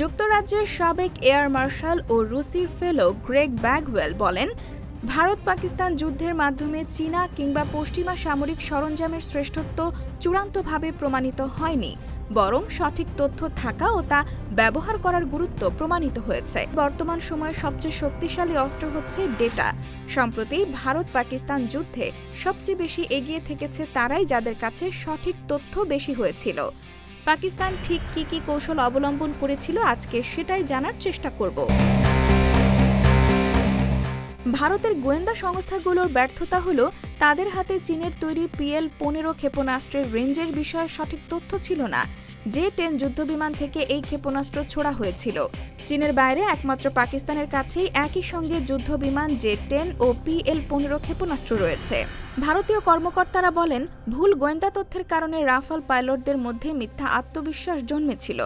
যুক্তরাজ্যের সাবেক air marshal ও রুসির ফেলো গ্রেগ ব্যাগওয়েল বলেন, ভারত পাকিস্তান যুদ্ধের মাধ্যমে চীনা কিংবা পশ্চিমা সামরিক সরঞ্জামের শ্রেষ্ঠত্ব চূড়ান্তভাবে প্রমাণিত হয়নি, বরং সঠিক তথ্য থাকা ও তা ব্যবহার করার গুরুত্ব প্রমাণিত হয়েছে। বর্তমান সময়ে সবচেয়ে শক্তিশালী অস্ত্র হচ্ছে ডেটা। সম্প্রতি ভারত পাকিস্তান যুদ্ধে সবচেয়ে বেশি এগিয়ে থেকেছে তারাই যাদের কাছে সঠিক তথ্য বেশি হয়েছিল। পাকিস্তান ঠিক কী কী কৌশল অবলম্বন করেছিল আজকে সেটাই জানার চেষ্টা করব। ভারতের গোয়েন্দা সংস্থাগুলোর ব্যর্থতা হল, তাদের হাতে চীনের তৈরি পিএল পনেরো ক্ষেপণাস্ত্রের রেঞ্জের বিষয়ে সঠিক তথ্য ছিল না। যে টেন যুদ্ধবিমান থেকে এই ক্ষেপণাস্ত্র ছোড়া হয়েছিল। চীনের বাইরে একমাত্র পাকিস্তানের কাছেই একই সঙ্গে যুদ্ধবিমান জে টেন ও পিএল পনেরো ক্ষেপণাস্ত্র রয়েছে। ভারতীয় কর্মকর্তারা বলেন, ভুল গোয়েন্দা তথ্যের কারণে রাফাল পাইলটদের মধ্যে মিথ্যা আত্মবিশ্বাস জন্মেছিল।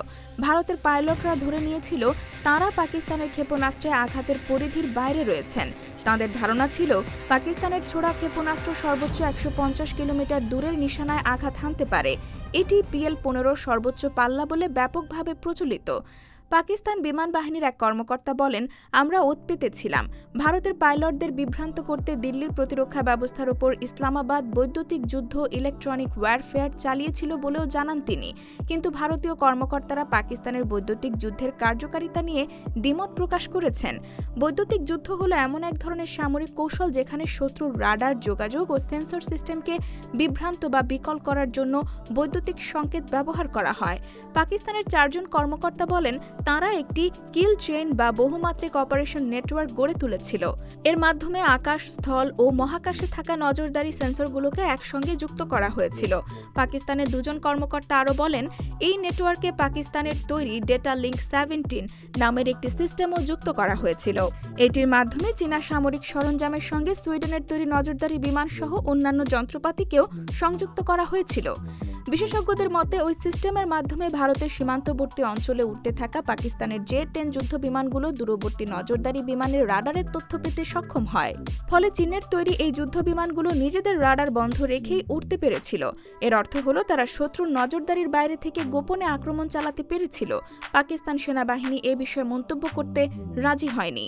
ভারতের পাইলটরা ধরে নিয়েছিল, তারা পাকিস্তানের ক্ষেপণাস্ত্রে আঘাতের পরিধির বাইরে রয়েছেন। তাদের ধারণা ছিল, পাকিস্তানের ছোড়া ক্ষেপণাস্ত্র সর্বোচ্চ একশো পঞ্চাশ কিলোমিটার দূরের নিশানায় আঘাত হানতে পারে। এটি পিএল পনেরো সর্বোচ্চ পাল্লা বলে ব্যাপকভাবে প্রচলিত। পাকিস্তান বিমান বাহিনীর এক কর্মকর্তা বলেন, আমরা ওত পেতেছিলাম। ভারতের পাইলটদের বিভ্রান্ত করতে দিল্লির প্রতিরক্ষা ব্যবস্থার ওপর ইসলামাবাদ বৈদ্যুতিক যুদ্ধ ইলেকট্রনিক ওয়্যারফেয়ার চালিয়েছিল বলেও জানান তিনি। কিন্তু ভারতীয় কর্মকর্তারা পাকিস্তানের বৈদ্যুতিক যুদ্ধের কার্যকারিতা নিয়ে দ্বিমত প্রকাশ করেছেন। বৈদ্যুতিক যুদ্ধ হলো এমন এক ধরনের সামরিক কৌশল যেখানে শত্রুর রাডার, যোগাযোগ ও সেন্সর সিস্টেমকে বিভ্রান্ত বা বিকল করার জন্য বৈদ্যুতিক সংকেত ব্যবহার করা হয়। পাকিস্তানের চারজন কর্মকর্তা বলেন তারা একটি কিল চেইন বা বহুমাত্রিক অপারেশন নেটওয়ার্ক গড়ে তুলেছিল। এর মাধ্যমে আকাশ, স্থল ও মহাকাশে থাকা নজরদারি সেন্সরগুলোকে একসঙ্গে যুক্ত করা হয়েছিল। পাকিস্তানের দুজন কর্মকর্তা আরও বলেন, এই নেটওয়ার্কে পাকিস্তানের তৈরি ডেটা লিঙ্ক সেভেন্টিন নামের একটি সিস্টেমও যুক্ত করা হয়েছিল। এটির মাধ্যমে চীনা সামরিক সরঞ্জামের সঙ্গে সুইডেনের তৈরি নজরদারি বিমান সহ অন্যান্য যন্ত্রপাতিকেও সংযুক্ত করা হয়েছিল। বিশেষজ্ঞদের মতে, ওই সিস্টেমের মাধ্যমে ভারতের সীমান্তবর্তী অঞ্চলে উঠতে থাকা পাকিস্তানের জে টেন যুদ্ধ বিমানগুলো দূরবর্তী নজরদারি বিমানের রাডারের তথ্য পেতে সক্ষম হয়। ফলে চীনের তৈরি এই যুদ্ধ বিমানগুলো নিজেদের রাডার বন্ধ রেখেই উঠতে পেরেছিল। এর অর্থ হলো তারা শত্রুর নজরদারির বাইরে থেকে গোপনে আক্রমণ চালাতে পেরেছিল। পাকিস্তান সেনাবাহিনী এ বিষয়ে মন্তব্য করতে রাজি হয়নি।